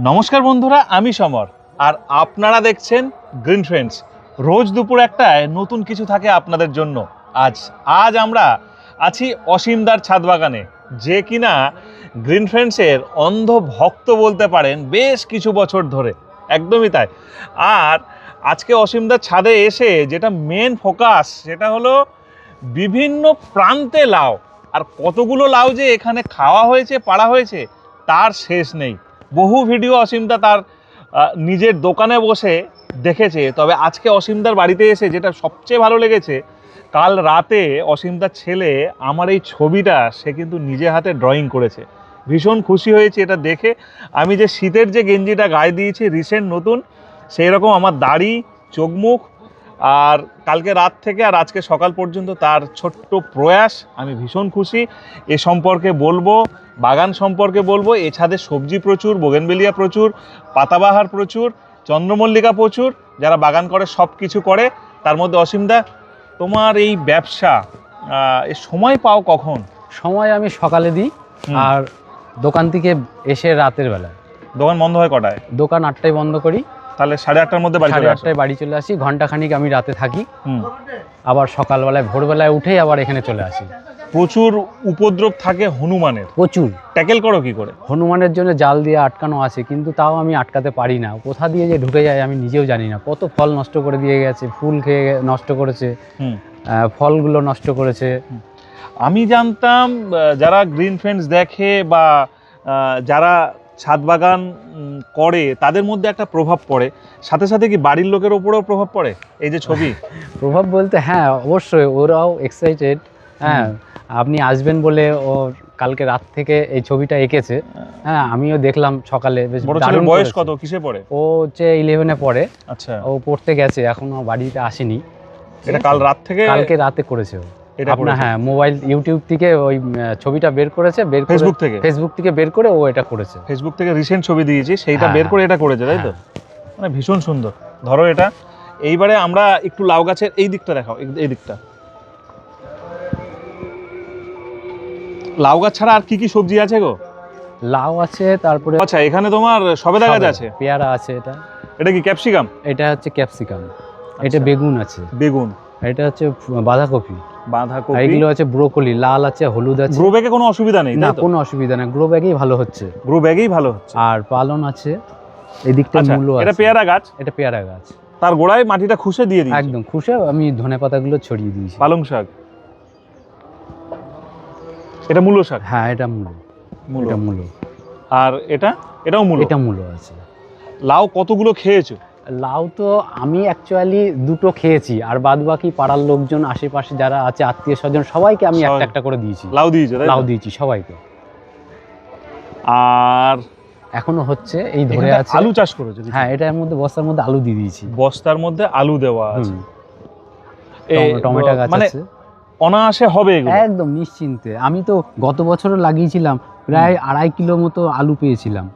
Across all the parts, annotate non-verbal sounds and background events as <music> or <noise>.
নমস্কার বন্ধুরা, আমি সমর। আর আপনারা দেখছেন গ্রিন ফ্রেন্ডস রোজ দুপুর একটায় নতুন কিছু থাকে আপনাদের জন্য। আজ আজ আমরা আছি অসীমদার ছাদ বাগানে যে কিনা গ্রিন ফ্রেন্ডসের অন্ধ ভক্ত বলতে পারেন বেশ কিছু বছর ধরে। একদমই তাই। আর আজকে অসীমদার ছাদে এসে যেটা মেন ফোকাস সেটা হলো বিভিন্ন প্রান্তে লাউ। আর কতগুলো লাউ যে এখানে খাওয়া হয়েছে, পাড়া হয়েছে, তার শেষ নেই। বহু ভিডিও অসীমদা তার নিজের দোকানে বসে দেখেছে, তবে আজকে অসীমদার বাড়িতে এসে যেটা সবচেয়ে ভালো লেগেছে, কাল রাতে অসীমদার ছেলে আমার এই ছবিটা সে কিন্তু নিজে হাতে ড্রয়িং করেছে। ভীষণ খুশি হয়েছে এটা দেখে। আমি যে শীতের যে গেঞ্জিটা গায়ে দিয়েছি রিসেন্ট নতুন সেই রকম আমার দাড়ি, চোখ মুখ আর কালকে রাত থেকে আর আজকে সকাল পর্যন্ত তার ছোট্ট প্রয়াস আমি ভীষণ খুশি। এ সম্পর্কে বলব বাগান সম্পর্কে বলব এ ছাদে সবজি প্রচুর বোগেনবেলিয়া প্রচুর পাতাবাহার প্রচুর চন্দ্রমল্লিকা প্রচুর যারা বাগান করে সব কিছু করে। তার মধ্যে অসীমদা তোমার এই ব্যবসা এ সময় পাও কখন? সময় আমি সকালে দিই আর দোকান থেকে এসে রাতের বেলা দোকান বন্ধ হয় কটায়? দোকান আটটায় বন্ধ করি। তাহলে সাড়ে আটটার মধ্যে বাড়ি সাড়ে আটটায় বাড়ি চলে আসি ঘণ্টা খানিক আমি রাতে থাকি। আবার সকালবেলায় ভোরবেলায় উঠেই আবার এখানে চলে আসি। প্রচুর উপদ্রব থাকে হনুমানের। প্রচুর। ট্যাকেল করো কি করে? হনুমানের জন্য জাল দিয়ে আটকানো আছে কিন্তু তাও আমি আটকাতে পারি না। কোথা দিয়ে যে ঢুকে যায় আমি নিজেও জানি না। কত ফল নষ্ট করে দিয়ে গেছে ফুল খেয়ে নষ্ট করেছে ফলগুলো নষ্ট করেছে। আমি জানতাম যারা গ্রিন ফ্রেন্ডস দেখে বা যারা ছাদ বাগান করে তাদের মধ্যে একটা প্রভাব পড়ে। সাথে সাথে কি বাড়ির লোকের ওপরেও প্রভাব পড়ে? এই যে ছবি। <laughs> প্রভাব বলতে হ্যাঁ অবশ্যই ওরাও এক্সাইটেড হ্যাঁ আপনি আসবেন বলে ও কালকে রাত থেকে এই ছবিটা এঁকেছে। হ্যাঁ আমিও দেখলাম সকালে বেশ দারুণ বয়স কত? কিসে পড়ে? ও হচ্ছে ইলেভেনে পড়ে। আচ্ছা। ও পড়তে গেছে এখনও বাড়িতে আসেনি। এটা কাল রাত থেকে কালকে রাতে করেছে ও। এটা আপনার হ্যাঁ মোবাইল ইউটিউব থেকে ওই ছবিটা বের করেছে বের ফেসবুক থেকে? ফেসবুক থেকে বের করে ও এটা করেছে। ফেসবুক থেকে রিসেন্ট ছবি দিয়েছি সেইটা হ্যাঁ, বের করে এটা করেছে তাই তো? হ্যাঁ। মানে ভীষণ সুন্দর। ধরো এটা এইবারে আমরা একটু লাউ গাছের এই দিকটা দেখাও এই- দিকটা। লাউ গাছ ছাড়া আর কি কি সবজি আছে গো? লাউ আছে তারপরে আচ্ছা এখানে তোমার সবেদা গাছ আছে? পেয়ারা আছে এটা। এটা কি ক্যাপসিকাম? এটা হচ্ছে ক্যাপসিকাম। এটা আচ্ছা। বেগুন আছে। বেগুন। এটা হচ্ছে বাঁধাকপি। বাঁধাকপি। এগুলো আছে ব্রোকলি লাল আছে হলুদ আছে। গ্রো ব্যাগে কোনো অসুবিধা নেই না কোনো অসুবিধা না গ্রো ব্যাগেই ভালো হচ্ছে। গ্রো ব্যাগেই ভালো হচ্ছে। আর পালন আছে আচ্ছা মূল্য এটা পেয়ারা গাছ? এটা পেয়ারা গাছ। তার গোড়ায় মাটিটা খুশে দিয়ে দিই একদম খুশে আমি ধনে পাতাগুলো ছড়িয়ে দিয়েছি। পালং শাক? এটা মূলো শাক? হ্যাঁ এটা মূলো। মূলো। এটা মূলো। আর এটা? এটাও মূলো? এটা মূলো আছে। লাউ কতগুলো খেয়েছো? লাউ তো আমি অ্যাকচুয়ালি দুটো খেয়েছি আর বাদ বাকি পাড়ার লোকজন আশেপাশে যারা আছে আত্মীয় স্বজন সবাইকে আমি একটা একটা করে দিয়েছি। লাউ দিয়েছ? লাউ দিয়েছি সবাইকে। আর এখনও হচ্ছে এই ধরে আছে। আলু চাষ করেছ? হ্যাঁ এটার মধ্যে বস্তার মধ্যে আলু দিয়ে দিয়েছি। বস্তার মধ্যে আলু দেওয়া আছে। টমেটো গাছ মানে আছে। অনায়াসে হবে এগুলো? একদম নিশ্চিন্তে। আমি তো গত বছরও লাগিয়েছিলাম প্রায় আড়াই কিলো মতো আলু পেয়েছিলাম।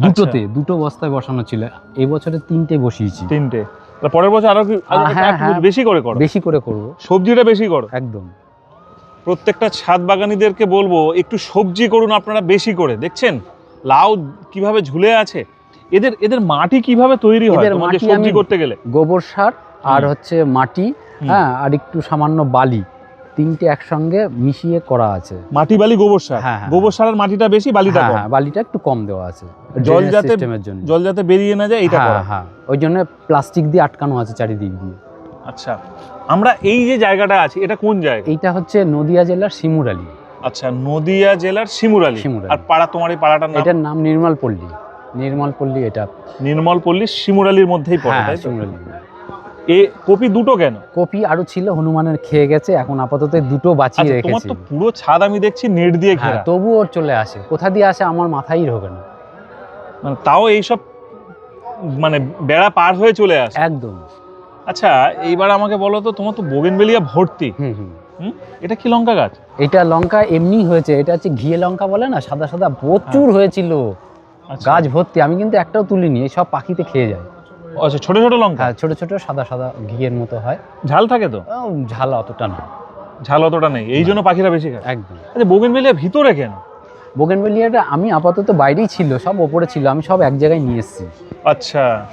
দুটোতে দুটো বস্তায় বসানো ছিল। এই বছরে তিনটে বসিয়েছি। তিনটে। পরের বছর আরও হ্যাঁ, হ্যাঁ। বেশি করে করো। বেশি করে করব। সবজিটা বেশি করো। একদম। প্রত্যেকটা ছাদ বাগানিদেরকে বলব একটু সবজি করুন আপনারা বেশি করে। দেখছেন? লাউ কীভাবে ঝুলে আছে? এদের এদের মাটি কীভাবে তৈরি হয়? সবজি করতে গেলে। গোবর সার আর হচ্ছে মাটি হ্যাঁ আর একটু সামান্য বালি। তিনটে একসঙ্গে মিশিয়ে করা আছে। মাটি বালি গোবর সার? হ্যাঁ, হ্যাঁ। গোবর সারের মাটিটা বেশি বালিটা হ্যাঁ কম? বালিটা একটু কম দেওয়া আছে জল যাতে- জন্য। জল যাতে বেরিয়ে না যায় এটা হ্যাঁ হ্যাঁ ওই জন্য প্লাস্টিক দিয়ে আটকানো আছে চারিদিক দিয়ে। আচ্ছা আমরা এই যে জায়গাটা আছে এটা কোন জায়গা? এটা হচ্ছে নদিয়া জেলার শিমুরালি আচ্ছা নদিয়া জেলার শিমুরালি। আর পাড়া তোমার এই পাড়াটার নাম? এটার নাম নির্মল পল্লী। নির্মল পল্লী এটা নির্মল পল্লী শিমুরালির মধ্যেই পড়ে তাই? শিমুরালি এ কপি দুটো কেন? কপি আরও ছিল হনুমানের খেয়ে গেছে এখন আপাতত দুটো বাঁচিয়ে আচ্ছা তোমার তো পুরো ছাদ আমি দেখছি নেট দিয়ে হ্যাঁ ঘেরা। তবু ওর চলে আসে। কোথা দিয়ে আসে আমার মাথায় ঢোকে না। মানে তাও এইসব মানে বেড়া পার হয়ে চলে আসে। একদম। আচ্ছা এইবার আমাকে বলো তো তোমার তো বোগেনবেলিয়া ভর্তি। হুম হুম। এটা কি লঙ্কা গাছ? এটা লঙ্কা এমনি হয়েছে এটা হচ্ছে ঘিয়ে লঙ্কা বলে না সাদা সাদা প্রচুর হয়েছিল। আচ্ছা। গাছ ভর্তি আমি কিন্তু একটাও তুলিনি সব পাখিতে খেয়ে যায়। আচ্ছা ছোট ছোট লঙ্কা? হ্যাঁ ছোট ছোট সাদা সাদা ঘিয়ের মতো হয়। ঝাল থাকে তো? ঝাল অতটা না। ঝাল অতটা নেই এই জন্য পাখিরা বেশি খায়। একদম। আচ্ছা বোগেনবেলিয়া ভিতরে কেন? বোগেনভেলিয়াটা আমি আপাতত বাইরেই ছিল সব ওপরে ছিল আমি সব এক জায়গায় নিয়ে এসেছি। আচ্ছা।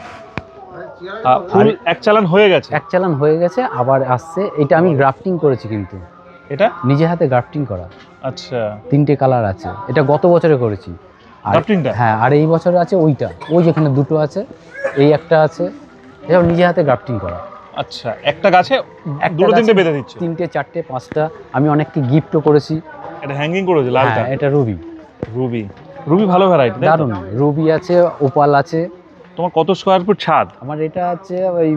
আহ, ফুল এক চালান হয়ে গেছে? এক চালান হয়ে গেছে আবার আসছে এটা আমি গ্রাফটিং করেছি কিন্তু। এটা? নিজে হাতে গ্রাফটিং করা। আচ্ছা। তিনটে কালার আছে এটা গত বছরে করেছি। আর গ্রাফটিংটা? হ্যাঁ আর এই বছরে আছে ওইটা ওই যেখানে দুটো আছে এই একটা আছে এসব নিজে হাতে গ্রাফটিং করা। আচ্ছা একটা গাছে দুটো তিনটে বেঁধে দিচ্ছে? তিনটে চারটে পাঁচটা। আমি অনেককে গিফটও করেছি। এটা হ্যাঙ্গিং করেছে লালটা? হ্যাঁ এটা রুবি রুবি রুবি ভালো ভ্যারাইটি দারুণ। রুবি আছে ওপাল আছে। তোমার কত স্কোয়ার ফুট ছাদ? আমার এটা আছে ওই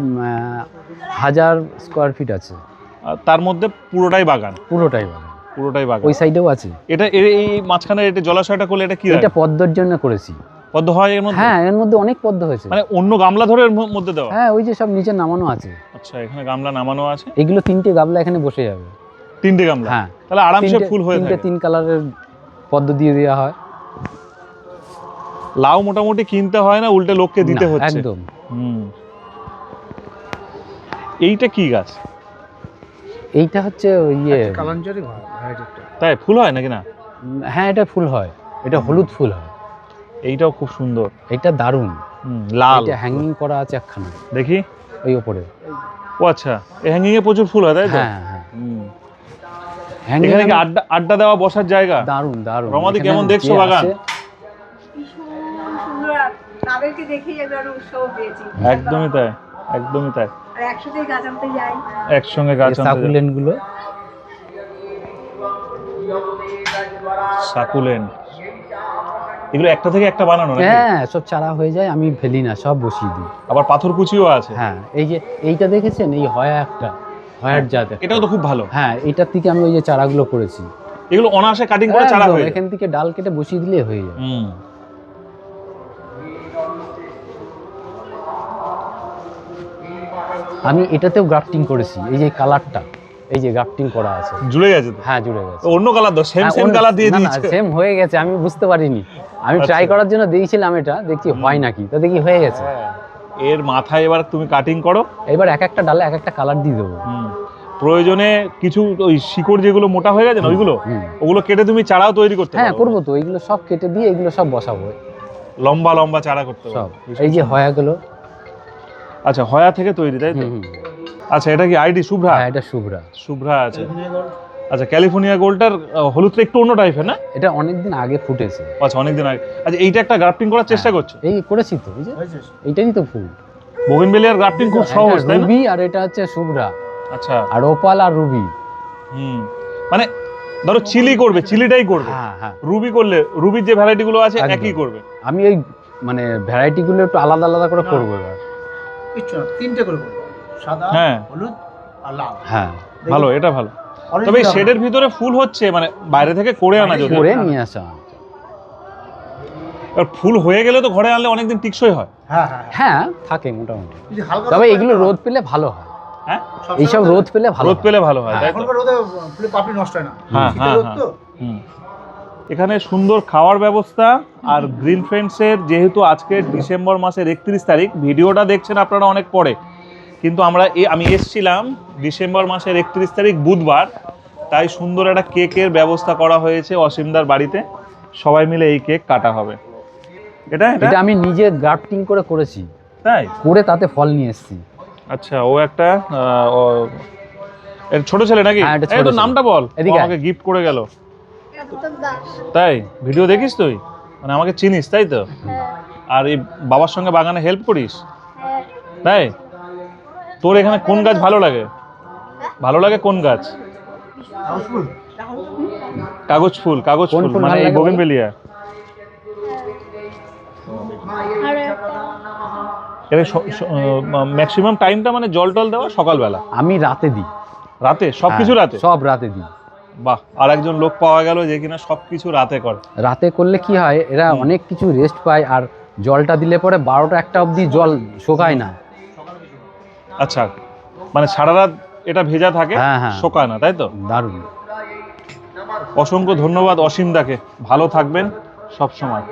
হাজার স্কোয়ার ফিট আছে। আর তার মধ্যে পুরোটাই বাগান? পুরোটাই বাগান। পুরোটাই বাগান। ওই সাইডেও আছে। এটা এই মাঝখানে এটা জলাশয়টা করলে এটা কি এটা? পদ্মর জন্য করেছি। পদ্ম হয় এর মধ্যে? হ্যাঁ এর মধ্যে অনেক পদ্ম হয়েছে। মানে অন্য গামলা ধরে এর মধ্যে দেওয়া? হ্যাঁ ওই যে সব নিচে নামানো আছে। আচ্ছা এখানে গামলা নামানো আছে? এগুলো তিনটে গাবলা এখানে বসে যাবে। তিনটে গামলা? হ্যাঁ। তাহলে আরামসে ফুল হয়ে থাকে। তিন কালারের পদ্ম দিয়ে দেওয়া হয়। লাউ মোটামুটি কিনতে হয় না উল্টে লোককে দিতে হচ্ছে। একদম। হুম। এইটা কি গাছ? এইটা হচ্ছে ওই ইয়ে। কালাঞ্জরি ভ্যারাইটিটা তাই ফুল হয় নাকি না? হ্যাঁ এটা ফুল হয়। এটা হলুদ ফুল হয়। এইটাও খুব সুন্দর। এটা দারুণ। হুম, লাল। এটা হ্যাঙ্গিং করা আছে একখানা। দেখি। ওই ওপরে। ও আচ্ছা এই হ্যাঙ্গিং এ প্রচুর ফুল হয় তাই তো? হ্যাঁ হ্যাঁ। হ্যাঙ্গিং এখানে কি আড্ডা আড্ডা দেওয়া বসার জায়গা? দারুণ দারুণ। রমাদি কেমন দেখছ বাগান? আসে, ভীষণ সুন্দর আর তাদেরকে দেখেই একবার উৎসাহ পেয়েছি। একদমই তাই একদমই তাই। আর গাছ আনতে যাই। একসঙ্গে গাছ এই সাকুলেন্টগুলো সাকুলেন। এগুলো একটা থেকে একটা বানানো নাকি? হ্যাঁ সব চারা হয়ে যায় আমি ফেলি না সব বসিয়ে দিই। আবার পাথর কুচিও আছে? হ্যাঁ এই যে এইটা দেখেছেন? এই হয়া একটা হয়ার জাত এটাও তো খুব ভালো। হ্যাঁ এটার থেকে আমি ওই যে চারাগুলো করেছি। এগুলো অনায়াসে কাটিং করে চারা একদম, হয়ে এখান থেকে ডাল কেটে বসিয়ে দিলে হয়ে যায়। হুম। আমি এটাতেও গ্রাফটিং করেছি এই যে কালারটা এই যে গ্রাফটিং করা আছে। জুড়ে গেছে হ্যাঁ জুড়ে গেছে। অন্য কালার দাও সেম সেম কালার দিয়ে দিয়েছে। সেম হয়ে গেছে আমি বুঝতে পারিনি। আমি ট্রাই আচ্ছা। করার জন্য দিয়েছিলাম এটা দেখছি হয় নাকি তো দেখি হয়ে গেছে। হ্যাঁ। এর মাথায় এবার তুমি কাটিং করো। এবার এক একটা ডালে এক একটা কালার দিয়ে দেবো। প্রয়োজনে কিছু ওই শিকড় যেগুলো মোটা হয়ে গেছে না ওইগুলো। ওগুলো কেটে তুমি চারাও তৈরি করতে হ্যাঁ করব তো এইগুলো সব কেটে দিয়ে এগুলো সব বসাবো। লম্বা লম্বা চারা করতে সব। এই যে হয়াগুলো। আচ্ছা হয়া থেকে তৈরি তাই তো। আচ্ছা এটা কি আইডি শুভ্রা? হ্যাঁ এটা শুভ্রা। শুভ্রা আছে। আচ্ছা ক্যালিফোর্নিয়া গোল্ডটার হলুদটা একটু অন্য টাইপের না? এটা অনেকদিন আগে ফুটেছে। আচ্ছা অনেকদিন আগে। আচ্ছা এইটা একটা গ্রাফটিং করার চেষ্টা হ্যাঁ। করছ? এই করেছি তো এই যে এইটারই তো ফুল। বোগেনভেলিয়ার গ্রাফটিং খুব সহজ তাই না? রুবি আর এটা হচ্ছে শুভ্রা। আচ্ছা। আর ওপাল আর রুবি হুম। মানে ধরো চিলি করবে চিলিটাই করবে। হ্যাঁ হ্যাঁ। রুবি করলে রুবির যে ভ্যারাইটি গুলো আছে। একই করবে। আমি এই মানে ভ্যারাইটি গুলো একটু আলাদা আলাদা করে করব এবার। তিনটে করে করব। সাদা হ্যাঁ। হলুদ আর লাল। হ্যাঁ ভালো এটা ভালো। তবে শেডের ভিতরে ফুল হচ্ছে মানে বাইরে থেকে করে আনা যদি করে নিয়ে আসা এবার ফুল হয়ে গেলে তো ঘরে আনলে অনেকদিন টিকসই হয়। হ্যাঁ হ্যাঁ হ্যাঁ। হ্যাঁ থাকে মোটামুটি। তবে এগুলো রোদ পেলে ভালো হয়। হ্যাঁ? এইসব রোদ পেলে ভালো রোদ পেলে ভালো হয় হ্যাঁ, এখনকার রোদে পাপড়ি নষ্ট হয় না। হ্যাঁ, রোদ। তো। হুম। এখানে সুন্দর খাওয়ার ব্যবস্থা আর গ্রিন ফ্রেন্ডসের যেহেতু আজকে ডিসেম্বর মাসের একত্রিশ তারিখ ভিডিওটা দেখছেন আপনারা অনেক পরে। কিন্তু আমরা এ আমি এসছিলাম ডিসেম্বর মাসের একত্রিশ তারিখ বুধবার তাই সুন্দর একটা কেকের ব্যবস্থা করা হয়েছে অসীমদার বাড়িতে। সবাই মিলে এই কেক কাটা হবে। এটা এটা? আমি নিজে গ্রাফটিং করে করেছি। তাই? করে তাতে ফল নিয়ে এসেছি। আচ্ছা ও একটা এর ছোট ছেলে নাকি? হ্যাঁ, এই নামটা বল। এদিকে আমাকে গিফট করে গেল। তাই? ভিডিও দেখিস তুই? মানে আমাকে চিনিস তাই তো? হ্যাঁ। আর এই বাবার সঙ্গে বাগানে হেল্প করিস? হ্যাঁ। তাই? তোর এখানে কোন গাছ ভালো লাগে? ভালো লাগে কোন গাছ? কাগজ ফুল কাগজ ফুল মানে এই? বোগেনভেলিয়া আর ম্যাক্সিমাম টাইমটা মানে জল টল দেওয়া সকালবেলা। আমি রাতে দিই। রাতে? সবকিছু হ্যাঁ, রাতে? সব রাতে দিই। বাহ আর একজন লোক পাওয়া গেল যে কিনা সবকিছু রাতে করে। রাতে করলে কি হয় এরা অনেক কিছু রেস্ট পায় আর জলটা দিলে পরে বারোটা একটা অবধি জল শোকায় না। আচ্ছা মানে সারা রাত এটা ভেজা থাকে হ্যাঁ, হ্যাঁ। শোকায় না তাই তো? দারুণ। অসংখ্য ধন্যবাদ অসীম দাকে। ভালো থাকবেন সব সময়